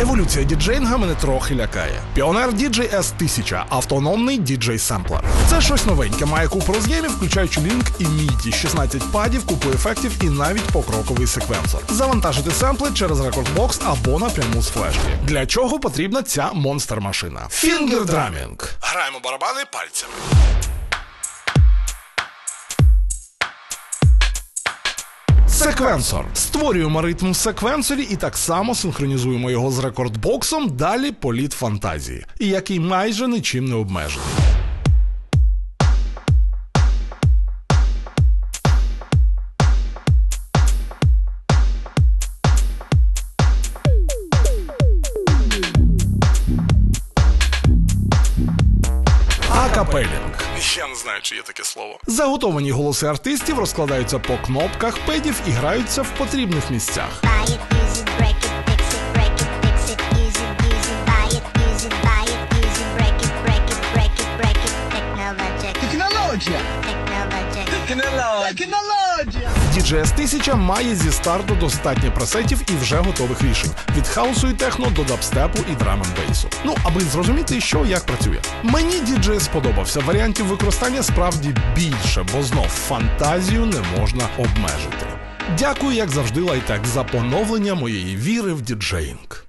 Еволюція діджейнга мене трохи лякає. Піонер DJ S1000 – автономний діджей-семплер. Це щось новеньке, має купу роз'ємів, включаючи лінк і міді, 16 падів, купу ефектів і навіть покроковий секвенсор. Завантажити семпли через рекордбокс або напряму з флешки. Для чого потрібна ця монстр-машина? Фінгердрамінг. Граємо барабани пальцями. Секвенсор. Створюємо ритм в секвенсорі і так само синхронізуємо його з рекордбоксом. Далі політ фантазії, який майже нічим не обмежений. Акапелінг. Я не знаю, чи є таке слово. Заготовані голоси артистів розкладаються по кнопках педів і граються в потрібних місцях. Buy DJS 1000 має зі старту достатньо пресетів і вже готових рішень від хаусу і техно до дабстепу і драм бейсу. Ну аби зрозуміти, що як працює. Мені DJS сподобався. Варіантів використання справді більше, бо знов фантазію не можна обмежити. Дякую, як завжди, лайтек, за поновлення моєї віри в діджеїнг.